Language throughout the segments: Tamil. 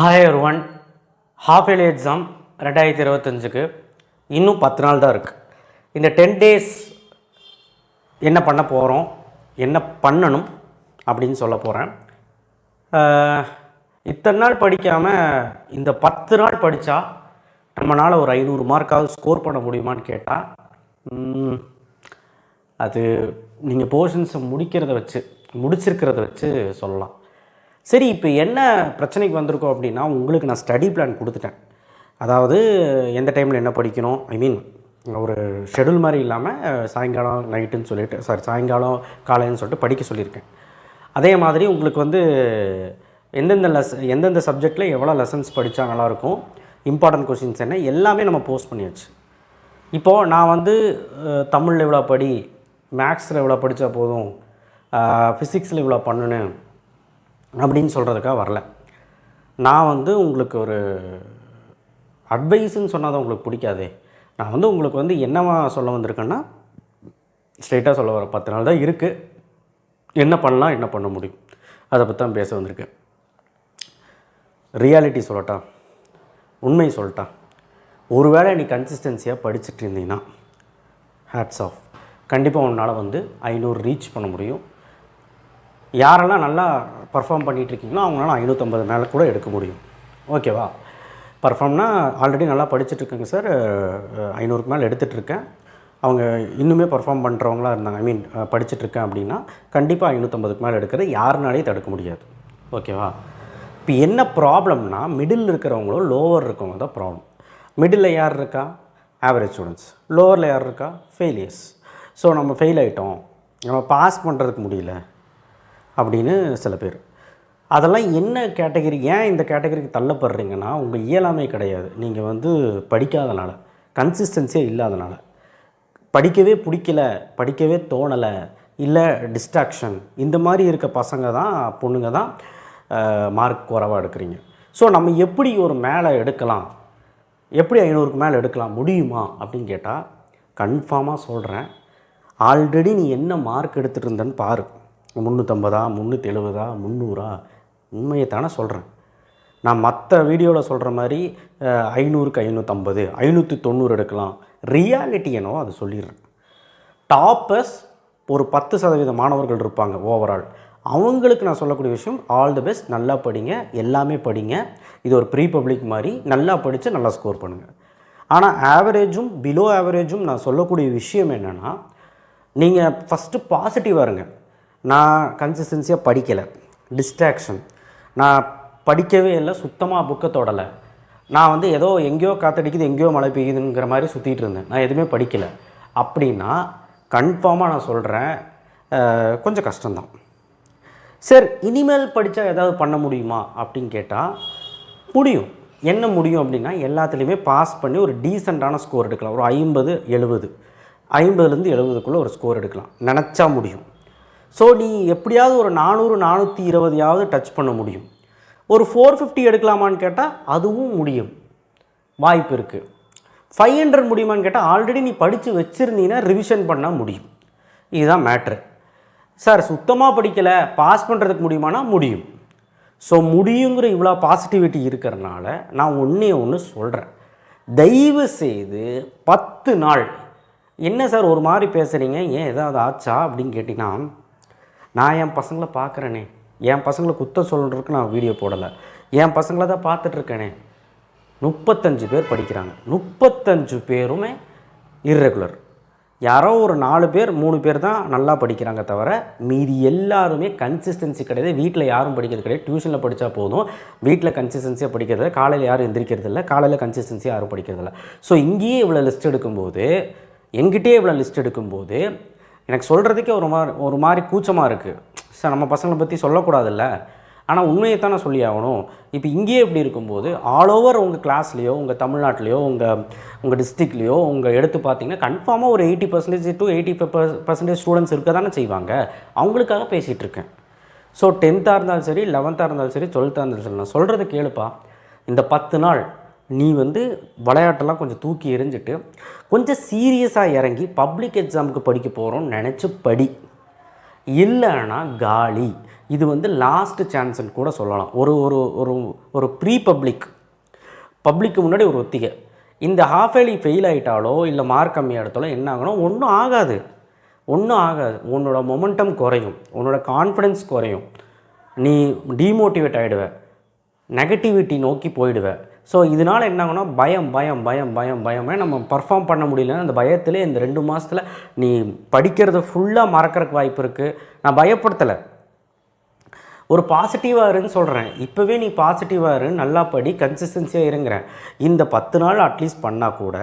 Hi one half yearly exam ரெண்டாயிரத்தி இருபத்தஞ்சுக்கு. இன்னும் பத்து நாள் தான் இருக்குது இந்த டென் டேஸ் என்ன பண்ண போகிறோம் என்ன பண்ணணும் அப்படின்னு சொல்ல போகிறேன் இத்தனை நாள் படிக்காமல் இந்த பத்து நாள் படித்தா நம்மளால் ஒரு ஐநூறு மார்க்காவது ஸ்கோர் பண்ண முடியுமான்னு கேட்டால் அது நீங்கள் போர்ஷன்ஸை முடிக்கிறத வச்சு முடிச்சிருக்கிறத வச்சு சொல்லலாம். சரி இப்போ என்ன பிரச்சனைக்கு வந்திருக்கோம் அப்படின்னா உங்களுக்கு நான் ஸ்டடி பிளான் கொடுத்துட்டேன். அதாவது எந்த டைமில் என்ன படிக்கணும்? ஐ மீன் ஒரு ஷெடியூல் மாதிரி இல்லாமல் சாயங்காலம் நைட்டுன்னு சொல்லிட்டு சாரி சாயங்காலம் காலைன்னு சொல்லிட்டு படிக்க சொல்லியிருக்கேன். அதே மாதிரி உங்களுக்கு வந்து எந்தெந்த லெஸ் எந்தெந்த சப்ஜெக்டில் எவ்வளோ லெசன்ஸ் படித்தா நல்லாயிருக்கும்? இம்பார்ட்டன்ட் கொஷின்ஸ் என்ன? எல்லாமே நம்ம போஸ்ட் பண்ணியாச்சு. இப்போது நான் வந்து தமிழில் இவ்வளோ படி மேக்ஸில் இவ்வளோ படித்தா போதும் ஃபிசிக்ஸில் இவ்வளோ பண்ணணும் அப்படின்னு சொல்கிறதுக்காக வரல. நான் வந்து உங்களுக்கு ஒரு அட்வைஸுன்னு சொன்னால் தான் உங்களுக்கு பிடிக்காதே. நான் வந்து உங்களுக்கு வந்து என்னவா சொல்ல வந்திருக்கேன்னா ஸ்ட்ரெயிட்டாக சொல்ல வர பத்து நாள் தான் இருக்குது என்ன பண்ணலாம் என்ன பண்ண முடியும்? அதை பற்றி தான் பேச வந்திருக்கேன். ரியாலிட்டி சொல்லட்டா உண்மை சொல்லட்டா ஒருவேளை நீ கன்சிஸ்டன்சியாக படிச்சுட்டு இருந்தீங்கன்னா ஹேட்ஸ் ஆஃப் கண்டிப்பாக உன்னால் வந்து ஐநூறு ரீச் பண்ண முடியும். யாரெல்லாம் நல்லா பர்ஃபார்ம் பண்ணிகிட்டு இருக்கீங்களோ அவங்களால ஐநூற்றம்பது மேலே கூட எடுக்க முடியும். ஓகேவா பர்ஃபார்ம்னா ஆல்ரெடி நல்லா படிச்சுட்ருக்கேங்க சார் ஐநூறுக்கு மேலே எடுத்துகிட்ருக்கேன் அவங்க இன்னுமே பர்ஃபார்ம் பண்ணுறவங்களா இருந்தாங்க. ஐ மீன் படிச்சுட்ருக்கேன் அப்படின்னா கண்டிப்பாக ஐநூற்றம்பதுக்கு மேலே எடுக்கிறது யாருனாலையும் தடுக்க முடியாது. ஓகேவா இப்போ என்ன ப்ராப்ளம்னா மிடில் இருக்கிறவங்களும் லோவர் இருக்கவங்க தான் ப்ராப்ளம் மிடில் யார் இருக்கா? ஆவரேஜ் ஸ்டூடெண்ட்ஸ் லோவரில் யார் இருக்கா? ஃபெயிலியர்ஸ் ஸோ நம்ம ஃபெயில் ஆகிட்டோம் நம்ம பாஸ் பண்ணுறதுக்கு முடியல. அப்படின்னு சில பேர். அதெல்லாம் என்ன கேட்டகரி ஏன் இந்த கேட்டகரிக்கு தள்ளப்படுறீங்கன்னா உங்கள் இயலாமை கிடையாது. நீங்கள் வந்து படிக்காதனால கன்சிஸ்டன்சியே இல்லாதனால. படிக்கவே பிடிக்கல படிக்கவே தோணலை இல்லை டிஸ்ட்ராக்ஷன் இந்த மாதிரி இருக்க பசங்க தான் பொண்ணுங்க தான் மார்க் குறைவாக எடுக்கிறீங்க. ஸோ நம்ம எப்படி ஒரு மேலே எடுக்கலாம்? எப்படி ஐநூறுக்கு மேலே எடுக்கலாம்? முடியுமா? அப்படின்னு கேட்டால் கன்ஃபார்மாக சொல்கிறேன் ஆல்ரெடி நீ என்ன மார்க் எடுத்துகிட்டு இருந்தன்னு பாரு. முந்நூற்றம்பதா முந்நூற்றி எழுபதா முந்நூறா? உண்மையை தானே சொல்கிறேன் நான் மற்ற வீடியோவில் சொல்கிற மாதிரி ஐநூறுக்கு ஐநூற்றம்பது ஐநூற்றி தொண்ணூறு எடுக்கலாம். ரியாலிட்டி என்னவோ அதை சொல்லிடுறேன். டாப்பர்ஸ் ஒரு பத்து சதவீத மாணவர்கள் இருப்பாங்க ஓவரால் அவங்களுக்கு நான் சொல்லக்கூடிய விஷயம் ஆல் தி பெஸ்ட் நல்லா படிங்க எல்லாமே படிங்க. இது ஒரு ப்ரீ பப்ளிக் மாதிரி நல்லா படித்து நல்லா ஸ்கோர் பண்ணுங்கள் ஆனால் ஆவரேஜும் பிலோ ஆவரேஜும் நான் சொல்லக்கூடிய விஷயம் என்னென்னா நீங்கள் ஃபஸ்ட்டு பாசிட்டிவாக இருங்க. நான் கன்சிஸ்டன்சியாக படிக்கலை. டிஸ்ட்ராக்ஷன் நான் படிக்கவே இல்லை சுத்தமாக புக்கை தொடலை. நான் வந்து ஏதோ எங்கேயோ காத்தடிக்குது எங்கேயோ மழை பெய்யுதுங்கிற மாதிரி சுற்றிட்டு இருந்தேன். நான் எதுவுமே படிக்கலை. அப்படின்னா கன்ஃபார்மாக நான் சொல்கிறேன் கொஞ்சம் கஷ்டம்தான். சார் இனிமேல் படித்தா ஏதாவது பண்ண முடியுமா அப்படின்னு கேட்டால் முடியும். என்ன முடியும் அப்படின்னா எல்லாத்துலேயுமே பாஸ் பண்ணி ஒரு டீசெண்டான ஸ்கோர் எடுக்கலாம். ஒரு ஐம்பது எழுபது. ஐம்பதுலேருந்து எழுபதுக்குள்ளே ஒரு ஸ்கோர் எடுக்கலாம். நினச்சா முடியும். ஸோ நீ எப்படியாவது ஒரு நானூறு நானூற்றி இருபதையாவது டச் பண்ண முடியும். ஒரு ஃபோர் ஃபிஃப்டி எடுக்கலாமான்னு கேட்டால் அதுவும் முடியும். வாய்ப்பு இருக்குது ஃபைவ் ஹண்ட்ரட் முடியுமான்னு கேட்டால் ஆல்ரெடி நீ படித்து வச்சுருந்தீங்கன்னா ரிவிஷன் பண்ணால் முடியும். இதுதான் மேட்ரு சார் சுத்தமாக படிக்கலை பாஸ் பண்ணுறதுக்கு முடியுமானா முடியும். ஸோ முடியுங்கிற இவ்வளோ பாசிட்டிவிட்டி இருக்கிறனால நான் ஒன்றே ஒன்று சொல்கிறேன் தயவு செய்து பத்து நாள். என்ன சார் ஒரு மாதிரி பேசுகிறீங்க ஏன் ஏதாவது ஆச்சா? அப்படின்னு கேட்டிங்கன்னா நான் என் பசங்களை பார்க்குறேனே. என் பசங்களை குத்த சொல்கிறதுக்கு நான் வீடியோ போடலை. என் பசங்களை தான் பார்த்துட்ருக்கேனே. முப்பத்தஞ்சு பேர் படிக்கிறாங்க. முப்பத்தஞ்சு பேருமே இர்ரெகுலர் யாரோ ஒரு நாலு பேர் மூணு பேர் தான் நல்லா படிக்கிறாங்க தவிர மீதி எல்லாருமே கன்சிஸ்டன்சி கிடையாது. வீட்டில் யாரும் படிக்கிறது கிடையாது. டியூஷனில் படித்தா போதும். வீட்டில் கன்சிஸ்டன்சியாக படிக்கிறது காலையில் யாரும் எந்திரிக்கிறது இல்லை காலையில் கன்சிஸ்டன்சியாக யாரும் படிக்கிறது இல்லை ஸோ இங்கேயே இவ்வளோ லிஸ்ட் எடுக்கும்போது எங்கிட்டே இவ்வளோ லிஸ்ட் எடுக்கும்போது எனக்கு சொல்கிறதுக்கே ஒரு மாதிரி ஒரு மாதிரி கூச்சமாக இருக்குது சார் நம்ம பசங்களை பற்றி சொல்லக்கூடாதுல்ல. ஆனால் உண்மையை தானே சொல்லி ஆகணும். இப்போ இங்கேயே இப்படி இருக்கும்போது ஆல் ஓவர் உங்கள் கிளாஸ்லேயோ உங்கள் தமிழ்நாட்டிலையோ உங்கள் உங்கள் டிஸ்ட்ரிக்ட்லேயோ உங்கள் எடுத்து பார்த்தீங்கன்னா கன்ஃபார்மாக ஒரு eighty percentage to eighty five percentage students இருக்க தானே செய்வாங்க. அவங்களுக்காக பேசிகிட்டு இருக்கேன். ஸோ டென்த்தாக இருந்தாலும் சரி லெவன்த்தாக இருந்தாலும் சரி டுவெல்த்தாக இருந்தாலும் சரி நான் சொல்கிறது கேளுப்பா. இந்த பத்து நாள் நீ வந்து விளையாட்டெல்லாம் கொஞ்சம் தூக்கி எறிஞ்சிட்டு கொஞ்சம் சீரியஸாக இறங்கி பப்ளிக் எக்ஸாமுக்கு படிக்க போகிறோம்னு நினச்சி படி. இல்லைன்னா காலி. இது வந்து லாஸ்ட் சான்ஸ்ன்னு கூட சொல்லலாம். ஒரு ஒரு ஒரு ஒரு ப்ரீ பப்ளிக் பப்ளிக்கு முன்னாடி ஒரு ஒத்திகை. இந்த ஹாஃப் ஏலி ஃபெயில் ஆகிட்டாலோ இல்லை மார்க் கம்மியாக எடுத்தாலோ என்ன ஆகணும் ஒன்றும் ஆகாது. ஒன்றும் ஆகாது. உன்னோட மொமெண்டம் குறையும். உன்னோட கான்ஃபிடென்ஸ் குறையும். நீ டீமோட்டிவேட் ஆகிடுவ நெகட்டிவிட்டி நோக்கி போயிடுவ. ஸோ இதனால் என்ன பயம் பயம் பயம் பயம் பயமே. நம்ம பர்ஃபார்ம் பண்ண முடியலன்னா அந்த பயத்திலே இந்த ரெண்டு மாதத்தில் நீ படிக்கிறத ஃபுல்லாக மறக்கிறக்கு வாய்ப்பு இருக்குது நான் பயப்படுத்தலை. ஒரு பாசிட்டிவாக இருன்னு சொல்கிறேன் இப்போவே நீ பாசிட்டிவாக இரு நல்லா படி கன்சிஸ்டன்சியாக இருங்கிறேன் இந்த பத்து நாள் அட்லீஸ்ட் பண்ணால் கூட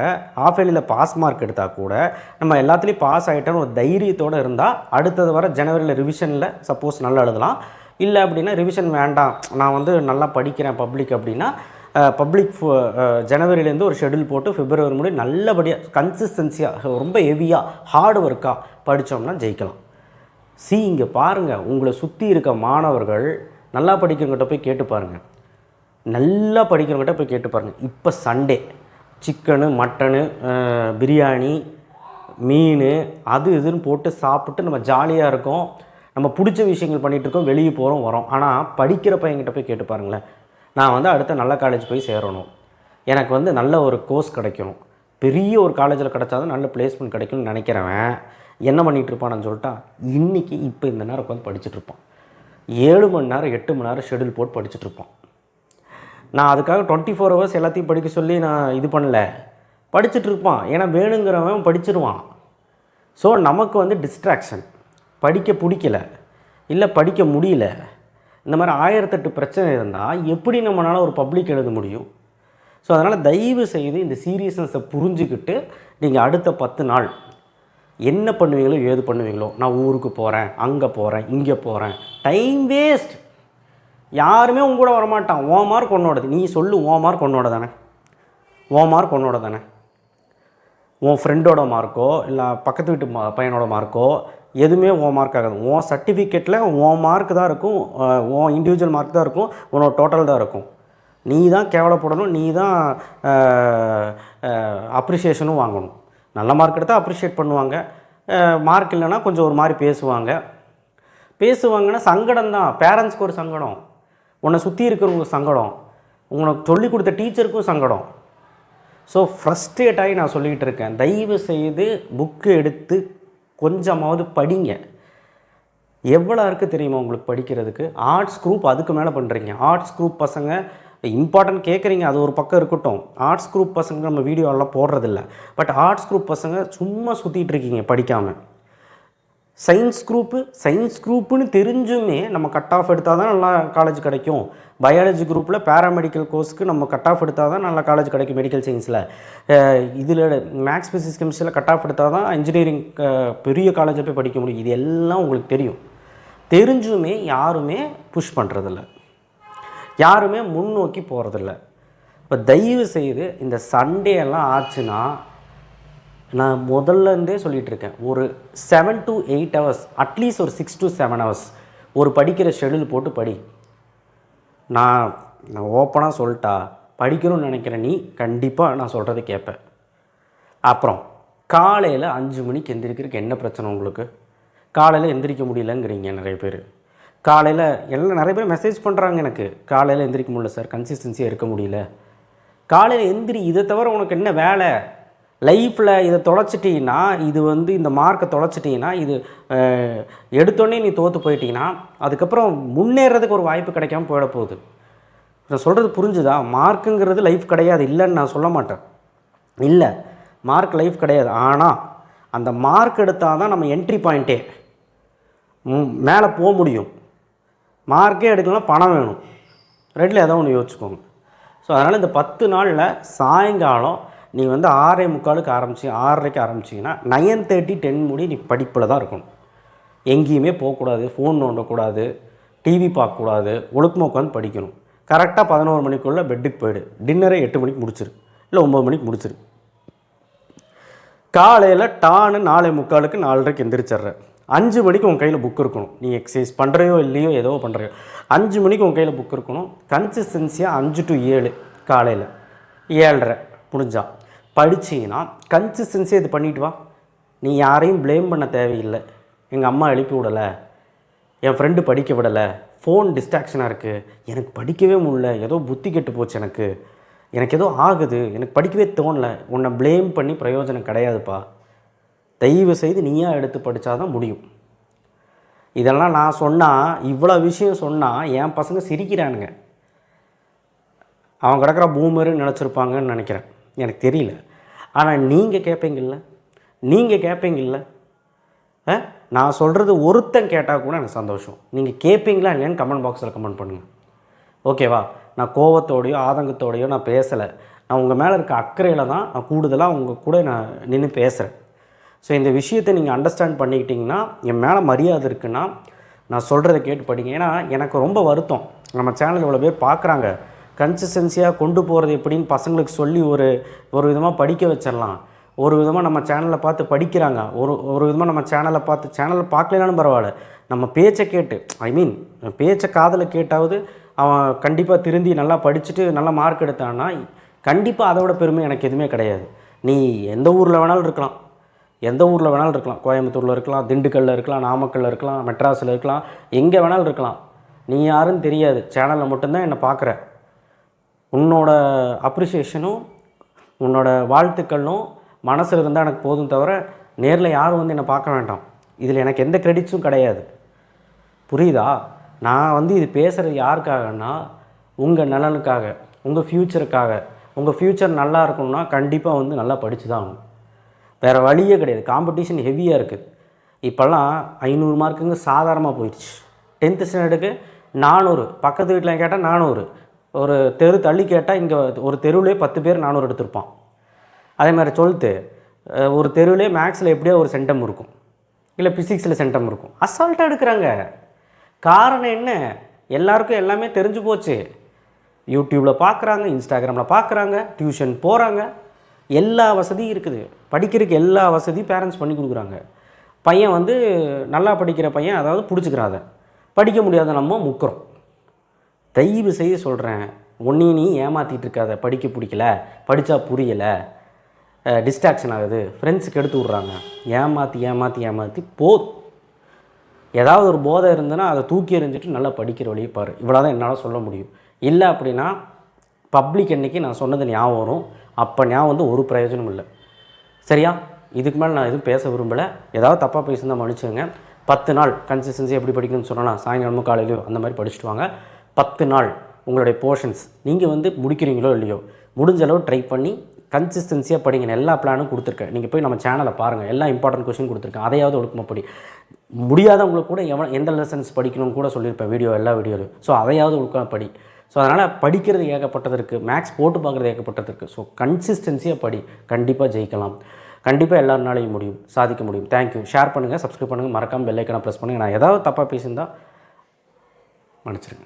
ஆஃப் ஏலியில் பாஸ் மார்க் எடுத்தால் கூட நம்ம எல்லாத்துலேயும் பாஸ் ஆகிட்டோன்னு ஒரு தைரியத்தோடு இருந்தால் அடுத்தது வர ஜனவரியில் ரிவிஷனில் சப்போஸ் நல்லா எழுதலாம். இல்லை அப்படின்னா ரிவிஷன் வேண்டாம். நான் வந்து நல்லா படிக்கிறேன் பப்ளிக் அப்படின்னா பப்ளிக் ஜனவரிலேருந்து ஒரு ஷெடியூல் போட்டு பிப்ரவரி முடி நல்லபடியாக கன்சிஸ்டன்சியாக ரொம்ப ஹெவியாக ஹார்ட் ஒர்க்காக படித்தோம்னா ஜெயிக்கலாம். சி இங்கே பாருங்கள் உங்களை சுற்றி இருக்க மாணவர்கள் நல்லா படிக்கிறவங்ககிட்ட போய் கேட்டு பாருங்கள் நல்லா படிக்கிறவங்ககிட்ட போய் கேட்டு பாருங்கள் இப்போ சண்டே சிக்கனு மட்டனு பிரியாணி மீன் அது இதுன்னு போட்டு சாப்பிட்டு நம்ம ஜாலியாக இருக்கோம். நம்ம பிடிச்ச விஷயங்கள் பண்ணிகிட்டு இருக்கோம் வெளியே போகிறோம் வரோம். ஆனால் படிக்கிற பையன்கிட்ட போய் கேட்டு பாருங்களேன். நான் வந்து அடுத்த நல்ல காலேஜ் போய் சேரணும். எனக்கு வந்து நல்ல ஒரு கோர்ஸ் கிடைக்கணும். பெரிய ஒரு காலேஜில் கிடச்சாதான் நல்ல பிளேஸ்மெண்ட் கிடைக்கும்னு நினைக்கிறவன் என்ன பண்ணிகிட்டு இருப்பான்னு சொல்லிட்டா இன்றைக்கி இப்போ இந்த நேரம் உட்காந்து படிச்சுட்ருப்பான் ஏழு மணி நேரம் எட்டு மணி நேரம் ஷெடியூல் போட்டு படிச்சுட்ருப்பான் நான் அதுக்காக டுவெண்ட்டி ஃபோர் ஹவர்ஸ் எல்லாத்தையும் படிக்க சொல்லி நான் இது பண்ணலை. படிச்சுட்டு இருப்பான். ஏன்னா வேணுங்கிறவன் படிச்சிருவான். ஸோ நமக்கு வந்து டிஸ்ட்ராக்ஷன் படிக்க பிடிக்கல. இல்லை படிக்க முடியல. இந்த மாதிரி ஆயிரத்தெட்டு பிரச்சனை இருந்தால் எப்படி நம்மளால் ஒரு பப்ளிக் எழுத முடியும்? ஸோ அதனால் தயவு செய்து இந்த சீரியஸ்னஸை புரிஞ்சுக்கிட்டு நீங்கள் அடுத்த பத்து நாள் என்ன பண்ணுவீங்களோ ஏது பண்ணுவீங்களோ நான் ஊருக்கு போகிறேன் அங்கே போகிறேன் இங்கே போகிறேன் டைம் வேஸ்ட் யாருமே உங்க கூட வரமாட்டான். ஓ மார்க் உன்னோடது. நீ சொல்லு ஓ மார்க் உன்னோட தானே? ஓ மார்க் உன்னோட தானே? உன் ஃப்ரெண்டோட மார்க்கோ இல்லை பக்கத்து வீட்டு மா பையனோட மார்க்கோ எதுவுமே ஓ மார்க் ஆகாது. உன் சர்டிஃபிகேட்டில் உன் மார்க் தான் இருக்கும். உன் இண்டிவிஜுவல் மார்க் தான் இருக்கும். உன்னோட டோட்டல் தான் இருக்கும். நீ தான் கேவலப்படணும். நீ தான் அப்ரிஷியேஷனும் வாங்கணும். நல்ல மார்க் எடுத்தால் அப்ரிஷியேட் பண்ணுவாங்க. மார்க் இல்லைன்னா கொஞ்சம் ஒரு மாதிரி பேசுவாங்க. பேசுவாங்கன்னா சங்கடம் தான். பேரண்ட்ஸ்க்கு ஒரு சங்கடம். உன்னை சுற்றி இருக்கிறவங்க சங்கடம். உனக்கு சொல்லிக் கொடுத்த டீச்சருக்கும் சங்கடம். ஸோ ஃப்ரஸ்ட்ரேட் ஆகி நான் சொல்லிக்கிட்டு இருக்கேன். தயவு செய்து புக்கு எடுத்து கொஞ்சமாவது படிங்க. எவ்வளோ இருக்குது தெரியுமா உங்களுக்கு படிக்கிறதுக்கு? ஆர்ட்ஸ் குரூப் அதுக்கு மேலே பண்ணுறீங்க ஆர்ட்ஸ் குரூப் பசங்க இம்பார்ட்டன்ட் கேட்குறீங்க அது ஒரு பக்கம் இருக்கட்டும். ஆர்ட்ஸ் குரூப் பசங்க நம்ம வீடியோலாம் போடுறதில்ல. பட் ஆர்ட்ஸ் குரூப் பசங்க சும்மா சுற்றிட்டு இருக்கீங்க படிக்காமல் சயின்ஸ் குரூப்பு சயின்ஸ் குரூப்புன்னு தெரிஞ்சுமே நம்ம கட் ஆஃப் எடுத்தால் தான் நல்லா காலேஜ் கிடைக்கும். பயாலஜி குரூப்பில் பேராமெடிக்கல் கோர்ஸ்க்கு நம்ம கட் ஆஃப் எடுத்தால் தான் நல்லா காலேஜ் கிடைக்கும் மெடிக்கல் சயின்ஸில் இதில் மேக்ஸ் ஃபிசிக்ஸ் கெமிஸ்ட்ரியில் கட் ஆஃப் எடுத்தால் தான் இன்ஜினியரிங் பெரிய காலேஜில் போய் படிக்க முடியும். இது எல்லாம் உங்களுக்கு தெரியும். தெரிஞ்சுமே யாருமே புஷ் பண்ணுறதில்ல யாருமே முன்னோக்கி போகிறதில்ல இப்போ தயவு செய்து இந்த சண்டே எல்லாம் ஆச்சுன்னா நான் முதல்ல இருந்தே இருக்கேன். ஒரு seven to eight hours at least ஒரு சிக்ஸ் டு செவன் ஹவர்ஸ் ஒரு படிக்கிற ஷெடியூல் போட்டு படி. நான் நான் ஓப்பனாக சொல்லிட்டா படிக்கணும்னு நினைக்கிற நீ கண்டிப்பாக நான் சொல்கிறத கேட்பேன். அப்புறம் காலையில் அஞ்சு மணிக்கு எந்திரிக்கிறதுக்கு என்ன பிரச்சனை உங்களுக்கு? காலையில் எந்திரிக்க முடியலங்கிறீங்க நிறைய பேர். காலையில் எல்லாம் நிறைய பேர் மெசேஜ் பண்ணுறாங்க எனக்கு. காலையில் எந்திரிக்க முடியல சார் கன்சிஸ்டன்சியாக இருக்க முடியல. காலையில் எந்திரி இதை தவிர உனக்கு என்ன வேலை? லைஃப்பில் இதை தொலைச்சிட்டீங்கன்னா இது வந்து இந்த மார்க்கை தொலைச்சிட்டிங்கன்னா இது எடுத்தோடனே நீ தோற்று போயிட்டீங்கன்னா அதுக்கப்புறம் முன்னேறதுக்கு ஒரு வாய்ப்பு கிடைக்காம போயிட போகுது. நான் சொல்கிறது புரிஞ்சுதா? மார்க்குங்கிறது லைஃப் கிடையாது இல்லைன்னு நான் சொல்ல மாட்டேன். இல்லை மார்க் லைஃப் கிடையாது. ஆனால் அந்த மார்க் எடுத்தால் தான் நம்ம என்ட்ரி பாயிண்ட்டே மேலே போக முடியும். மார்க்கே எடுக்கலாம் பணம் வேணும். ரெண்டில் ஏதோ ஒன்று யோசிச்சுக்கோங்க. ஸோ அதனால் இந்த பத்து நாளில் சாயங்காலம் நீ வந்து ஆறே முக்காலுக்கு ஆரம்பிச்சு ஆறரைக்கு ஆரம்பிச்சிங்கன்னா நைன் தேர்ட்டி டென் முடி நீ படிப்பில் தான் இருக்கணும். எங்கேயுமே போகக்கூடாது ஃபோன் நோண்டக்கூடாது டிவி பார்க்கக்கூடாது ஒழுக்கமாக உட்காந்து படிக்கணும். கரெக்டாக பதினோரு மணிக்குள்ளே பெட்டுக்கு போயிடு. டின்னரை எட்டு மணிக்கு முடிச்சிரு. இல்லை ஒம்பது மணிக்கு முடிச்சிரு. காலையில் டானு நாலே முக்காலுக்கு நாலரைக்கு எந்திரிச்சிட்ற அஞ்சு மணிக்கு உன் கையில் புக் இருக்கணும். நீ எக்ஸசைஸ் பண்ணுறையோ இல்லையோ ஏதோ பண்ணுறையோ அஞ்சு மணிக்கு உன் கையில் புக் இருக்கணும். கன்சிஸ்டன்சியாக அஞ்சு டு ஏழு காலையில். ஏழரை முடிஞ்சால் படிச்சீங்கன்னா கன்சிஸ்டன்சியாக இது பண்ணிட்டு வா. நீ யாரையும் ப்ளேம் பண்ண தேவையில்லை. எங்கள் அம்மா எழுப்பி விடலை. என் ஃப்ரெண்டு படிக்க விடலை. ஃபோன் டிஸ்ட்ராக்ஷனாக இருக்குது எனக்கு படிக்கவே முடியல. ஏதோ புத்தி கெட்டு போச்சு எனக்கு. எனக்கு ஏதோ ஆகுது. எனக்கு படிக்கவே தோணல. உன்னை ப்ளேம் பண்ணி பிரயோஜனம் கிடையாதுப்பா. தயவு செய்து நீயா எடுத்து படித்தாதான் முடியும். இதெல்லாம் நான் சொன்னால் இவ்வளோ விஷயம் சொன்னால் என் பசங்க சிரிக்கிறானுங்க. அவன் கிடக்கிற பூமருன்னு நினச்சிருப்பாங்கன்னு நினைக்கிறேன். எனக்கு தெரியல. ஆனால் நீங்கள் கேட்பீங்கல்ல நீங்கள் கேட்பீங்கள்ல ஆ? நான் சொல்கிறது ஒருத்தன் கேட்டால் கூட எனக்கு சந்தோஷம். நீங்கள் கேட்பீங்களா இல்லையான்னு கமெண்ட் பாக்ஸில் கமெண்ட் பண்ணுங்கள் ஓகேவா நான் கோவத்தோடையோ ஆதங்கத்தோடையோ நான் பேசலை. நான் உங்கள் மேலே இருக்க அக்கறையில் தான் நான் கூடுதலாக உங்கள் கூட நான் நின்று பேசுகிறேன் ஸோ இந்த விஷயத்தை நீங்கள் அண்டர்ஸ்டாண்ட் பண்ணிக்கிட்டிங்கன்னா என் மேலே மரியாதை இருக்குன்னா நான் சொல்கிறத கேட்டு படிங்க. ஏன்னா எனக்கு ரொம்ப வருத்தம். நம்ம சேனல் இவ்வளோ பேர் பார்க்குறாங்க கன்சிஸ்டன்சியாக கொண்டு போகிறது எப்படின்னு பசங்களுக்கு சொல்லி ஒரு ஒரு விதமாக படிக்க வச்சிடலாம். ஒரு விதமாக நம்ம சேனலை பார்த்து படிக்கிறாங்க. ஒரு ஒரு விதமாக நம்ம சேனலை பார்த்து சேனலை பார்க்கலனாலும் பரவாயில்ல. நம்ம பேச்சை கேட்டு ஐ மீன் பேச்சை காதில் கேட்டாவது அவன் கண்டிப்பாக திருந்தி நல்லா படிச்சுட்டு நல்லா மார்க் எடுத்தான்னா கண்டிப்பாக அதோட பெருமை எனக்கு எதுவுமே கிடையாது. நீ எந்த ஊரில் வேணாலும் இருக்கலாம். எந்த ஊரில் வேணாலும் இருக்கலாம். கோயம்புத்தூரில் இருக்கலாம் திண்டுக்கல்லில் இருக்கலாம் நாமக்கல்லில் இருக்கலாம் மெட்ராஸில் இருக்கலாம் எங்கே வேணாலும் இருக்கலாம். நீ யாருன்னு தெரியாது. சேனலில் மட்டும்தான் என்னை பார்க்குற. உன்னோட அப்ரிசியேஷனும் உன்னோட வாழ்த்துக்களும் மனசில் இருந்தால் எனக்கு போதும் தவிர நேரில் யாரும் வந்து என்னை பார்க்க வேண்டாம். இதில் எனக்கு எந்த கிரெடிட்ஸும் கிடையாது. புரியுதா? நான் வந்து இது பேசுகிறது யாருக்காகன்னா உங்கள் நலனுக்காக உங்கள் ஃப்யூச்சருக்காக உங்கள் ஃப்யூச்சர் நல்லா இருக்கணும்னா கண்டிப்பாக வந்து நல்லா படித்து தான் ஆகணும். வேறு வழியே கிடையாது. காம்படிஷன் ஹெவியாக இருக்குது இப்போல்லாம் ஐநூறு மார்க்குங்க சாதாரணமாக போயிடுச்சு. டென்த்து ஸ்டாண்டர்டுக்கு நானூறு. பக்கத்து வீட்டில் கேட்டால் நானூறு. ஒரு தெரு தள்ளி கேட்டால் இங்கே ஒரு தெருவிலே பத்து பேர் நானூறு எடுத்திருப்பான். அதே மாதிரி டுவெல்த்து ஒரு தெருவிலே மேக்ஸில் எப்படியோ ஒரு சென்டம் இருக்கும். இல்லை ஃபிசிக்ஸில் சென்டம் இருக்கும். அசால்ட்டாக எடுக்கிறாங்க. காரணம் என்ன? எல்லாருக்கும் எல்லாமே தெரிஞ்சு போச்சு. யூடியூப்பில் பார்க்குறாங்க இன்ஸ்டாகிராமில் பார்க்குறாங்க டியூஷன் போகிறாங்க எல்லா வசதியும் இருக்குது. படிக்கிறதுக்கு எல்லா வசதியும் பேரண்ட்ஸ் பண்ணி கொடுக்குறாங்க. பையன் வந்து நல்லா படிக்கிற பையன் அதாவது பிடிச்சிக்கிறாத படிக்க முடியாத நம்ம முக்கிறோம். தயவு செய்ய சொல்கிறேன் ஒன்றையும் நீ ஏமாற்றிட்டு இருக்காத. படிக்க பிடிக்கல. படித்தா புரியலை. டிஸ்ட்ராக்ஷன் ஆகுது. ஃப்ரெண்ட்ஸுக்கு எடுத்து விட்றாங்க. ஏமாற்றி ஏமாற்றி ஏமாற்றி போ ஏதாவது ஒரு போதை இருந்ததுன்னா அதை தூக்கி எறிஞ்சிட்டு நல்லா படிக்கிற வழியை பாரு. இவ்வளோ தான் என்னால் சொல்ல முடியும். இல்லை அப்படின்னா பப்ளிக் அன்னைக்கு நான் சொன்னது ஞாபகம் வரும். அப்போ ஞாபகம் வந்து ஒரு பிரயோஜனம் இல்லை. சரியா? இதுக்கு மேலே நான் எதுவும் பேச விரும்பலை. ஏதாவது தப்பாக பேசியிருந்தால் மன்னிச்சுங்க பத்து நாள் கன்சிஸ்டன்சி எப்படி படிக்கணும்னு சொன்னால் சாயங்காலமும் காலையிலையும் அந்த மாதிரி படிச்சுட்டு வாங்க. பத்து நாள் உங்களுடைய போர்ஷன்ஸ் நீங்கள் வந்து முடிக்கிறீங்களோ இல்லையோ முடிஞ்ச அளவு ட்ரை பண்ணி கன்சிஸ்டன்சியாக படிங்க நான் எல்லா பிளானும் கொடுத்துருக்கேன். நீங்கள் போய் நம்ம சேனலை பாருங்கள் எல்லா இம்பார்ட்டன்ட் கொஸ்டின் கொடுத்துருக்கேன். அதையாவது ஒழுக்கமாக படி. முடியாதவங்களுக்கு கூட எவன் எந்த லெசன்ஸ் படிக்கணும்னு கூட சொல்லியிருப்பேன் வீடியோ எல்லா வீடியோலையும் ஸோ அதையாவது ஒழுக்கமாக படி. ஸோ அதனால் படிக்கிறது ஏகப்பட்டது இருக்குது மேக்ஸ் போட்டு பார்க்குறது ஏகப்பட்டது இருக்குது ஸோ கன்சிஸ்டன்சியாக படி. கண்டிப்பாக ஜெயிக்கலாம். கண்டிப்பாக எல்லாருனாலையும் முடியும். சாதிக்க முடியும். தேங்க்யூ ஷேர் பண்ணுங்கள் சப்ஸ்கிரைப் பண்ணுங்கள் மறக்காமல் பெல் ப்ரெஸ் பண்ணுங்கள் நான் ஏதாவது தப்பாக பேசியிருந்தால் மன்னிச்சிருங்க.